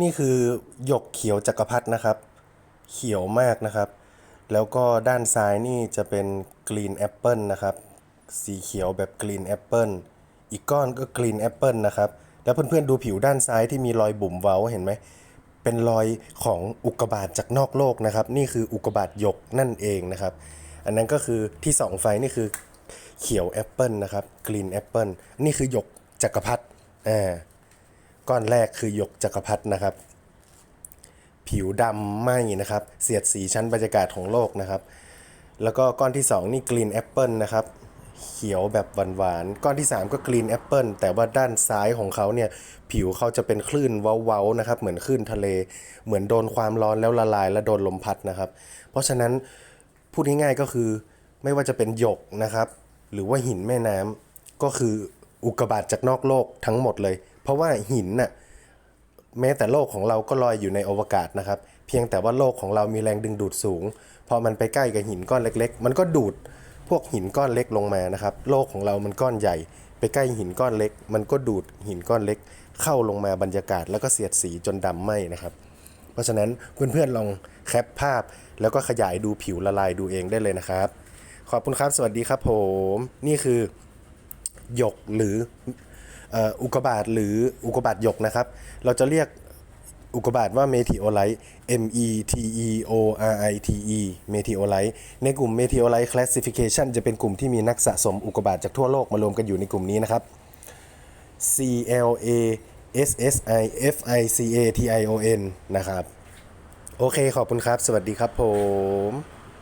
นี่คือหยกเขียวจักรพรรดินะครับ เขียวมากนะครับ แล้วก็ด้านซ้ายนี่จะเป็นกรีนแอปเปิลนะครับ สีเขียวแบบกรีนแอปเปิลอีกก้อนก็กรีนแอปเปิลนะครับ แล้วเพื่อนๆดูผิวด้านซ้ายที่มีรอยบุ๋มเว้าเห็นไหม เป็นรอยของอุกกาบาตจากนอกโลกนะครับ นี่คืออุกกาบาตหยกนั่นเองนะครับ อันนั้นก็คือที่สองไฟนี่คือเขียวแอปเปิลนะครับ กรีนแอปเปิลนี่คือหยกจักรพรรดิอ่า ก้อนแรกคือหยกจักรพรรดินะครับ ผิวดำไหมนะครับ เสียดสีชั้นบรรยากาศของโลกนะครับ แล้วก็ก้อนที่ 2 นี่กรีนแอปเปิลนะครับเขียวแบบหวานๆ ก้อนที่ 3 ก็กรีนแอปเปิลแต่ว่าด้านซ้ายของเขาเนี่ย ผิวเขาจะเป็นคลื่นเว้าๆนะครับ เหมือนคลื่นทะเล เหมือนโดนความร้อนแล้วละลาย และโดนลมพัดนะครับ เพราะฉะนั้นพูดง่ายๆก็คือไม่ว่าจะเป็นหยกนะครับ หรือว่าหินแม่น้ำก็คือ อุกกาบาตจากนอกโลกทั้งหมดเลย เพราะว่าหินน่ะแม้แต่โลกของเราก็ลอยอยู่ในอวกาศนะครับ เพียงแต่ว่าโลกของเรามีแรงดึงดูดสูง พอมันไปใกล้กับหินก้อนเล็ก ๆ มันก็ดูดพวกหินก้อนเล็กลงมานะครับ โลกของเรามันก้อนใหญ่ ไปใกล้หินก้อนเล็ก มันก็ดูดหินก้อนเล็ก เข้าลงมาบรรยากาศ แล้วก็เสียดสีจนดำไหมนะครับ เพราะฉะนั้นเพื่อนๆลองแคปภาพ แล้วก็ขยายดูผิวละลายดูเองได้เลยนะครับ ขอบคุณครับ สวัสดีครับผม นี่คือ หยกหรืออุกกาบาตหรืออุกกาบาตหยกนะครับ เราจะเรียกอุกกาบาตว่าเมทิโอไลท์ M E T E O R I T E เมทิโอไลท์ในกลุ่มเมทิโอไลท์ Classification จะเป็นกลุ่มที่มีนักสะสมอุกกาบาตจากทั่วโลกมารวมกันอยู่ในกลุ่มนี้นะครับ C L A S S I F I C A T I O N นะครับ โอเคขอบคุณครับ สวัสดีครับผม